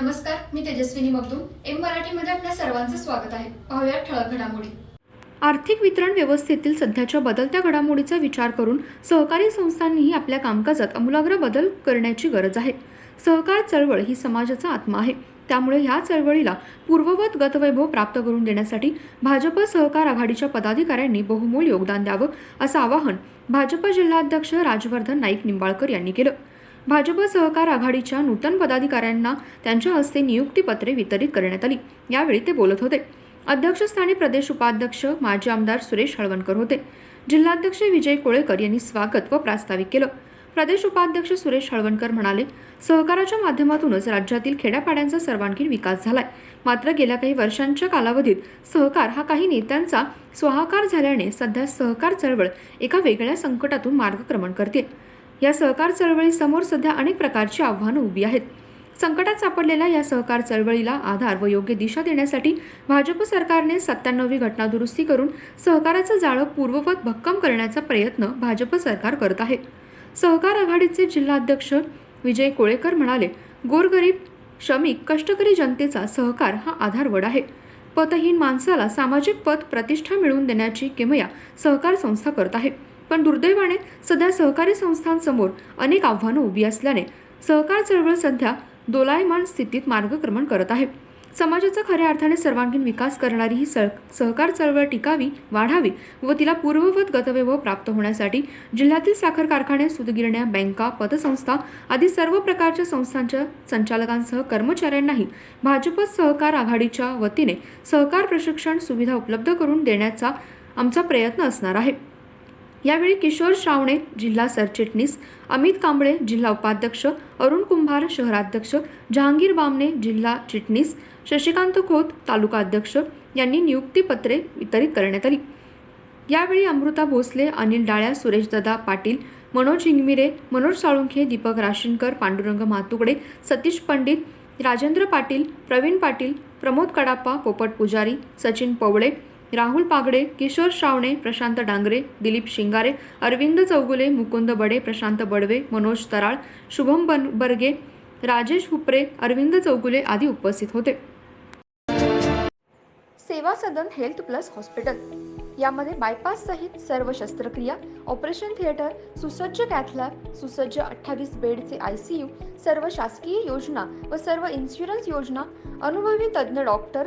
नमस्कार मी तेजस्विनी मगदूम. एम मराठीमध्ये आपल्या सर्वांचं स्वागत आहे. पाहूया ठळक घडामोडी. आर्थिक वितरण व्यवस्थेतील सध्याच्या बदलत्या घडामोडीचा विचार करून सहकारी संस्थांनीही आपल्या कामकाजात आमूलाग्र बदल करण्याची गरज आहे. सहकार चळवळ ही समाजाचा आत्मा आहे. त्यामुळे ह्या चळवळीला पूर्ववत गतवैभव प्राप्त करून देण्यासाठी भाजप सहकार आघाडीच्या पदाधिकाऱ्यांनी बहुमोल योगदान द्यावं असं आवाहन भाजप जिल्हाध्यक्ष राजवर्धन नाईक निंबाळकर यांनी केलं. भाजप सहकार आघाडीच्या नूतन पदाधिकाऱ्यांना त्यांच्या हस्ते नियुक्तीपत्रे वितरित करण्यात आली. यावेळी ते बोलत होते. अध्यक्षस्थानी प्रदेश उपाध्यक्ष माजी आमदार सुरेश हळवणकर होते. जिल्हाध्यक्ष विजय कोळेकर यांनी स्वागत व प्रास्ताविक केलं. प्रदेश उपाध्यक्ष सुरेश हळवणकर म्हणाले सहकाराच्या माध्यमातूनच राज्यातील खेड्यापाड्यांचा सर्वांगीण विकास झालाय. मात्र गेल्या काही वर्षांच्या कालावधीत सहकार हा काही नेत्यांचा स्वाहाकार झाल्याने सध्या सहकार चळवळ एका वेगळ्या संकटातून मार्गक्रमण करते या सहकार चळवळीसमोर सध्या अनेक प्रकारची आव्हानं उभी आहेत. संकटात सापडलेल्या या सहकार चळवळीला आधार व योग्य दिशा देण्यासाठी भाजप सरकारने सत्त्याण्णवी घटना दुरुस्ती करून सहकाराचं जाळं पूर्ववत भक्कम करण्याचा प्रयत्न भाजप सरकार करत आहे. सहकार आघाडीचे जिल्हाध्यक्ष विजय कोळेकर म्हणाले गोरगरीब श्रमिक कष्टकरी जनतेचा सहकार हा आधारवड आहे. पतहीन माणसाला सामाजिक पद प्रतिष्ठा मिळवून देण्याची किमया सहकार संस्था करत आहे. पण दुर्दैवाने सध्या सहकारी संस्थांसमोर अनेक आव्हानं उभी असल्याने सहकार चळवळ सध्या दोलायमान स्थितीत मार्गक्रमण करत आहे. समाजाचा खऱ्या अर्थाने सर्वांगीण विकास करणारी ही सह सहकार चळवळ टिकावी वाढावी व तिला पूर्ववत गतवैभव प्राप्त होण्यासाठी जिल्ह्यातील साखर कारखाने सुतगिरण्या बँका पतसंस्था आदी सर्व प्रकारच्या संस्थांच्या संचालकांसह कर्मचाऱ्यांनाही भाजप सहकार आघाडीच्या वतीने सहकार प्रशिक्षण सुविधा उपलब्ध करून देण्याचा आमचा प्रयत्न असणार आहे. यावेळी किशोर श्रावणे जिल्हा सरचिटणीस अमित कांबळे जिल्हा उपाध्यक्ष अरुण कुंभार शहराध्यक्ष जहांगीर बामणे जिल्हा चिटणीस शशिकांत खोत तालुका अध्यक्ष यांनी नियुक्तीपत्रे वितरित करण्यात आली. यावेळी अमृता भोसले अनिल डाळ्या सुरेशदादा पाटील मनोज इंगमिरे मनोज साळुंखे दीपक राशीनकर पांडुरंग मातुकडे सतीश पंडित राजेंद्र पाटील प्रवीण पाटील प्रमोद कडाप्पा पोपट पुजारी सचिन पवळे राहुल पागडे किशोर श्रावणे प्रशांत डांगरे दिलीप शिंगारे अरविंद चौगुले मुकुंद बडे प्रशांत बडवे मनोज तराळ शुभम बन बर्गे राजेश हुपरे अरविंद चौगुले आदी उपस्थित होते. Seva Sadan health plus hospital. यामध्ये बायपास सहित सर्व शस्त्रक्रिया ऑपरेशन थिएटर सुसज्ज कॅथलॅब सुसज्ज अठ्ठावीस बेडचे आय सी यू सर्व शासकीय योजना व सर्व इन्शुरन्स योजना अनुभवी तज्ज्ञ doctor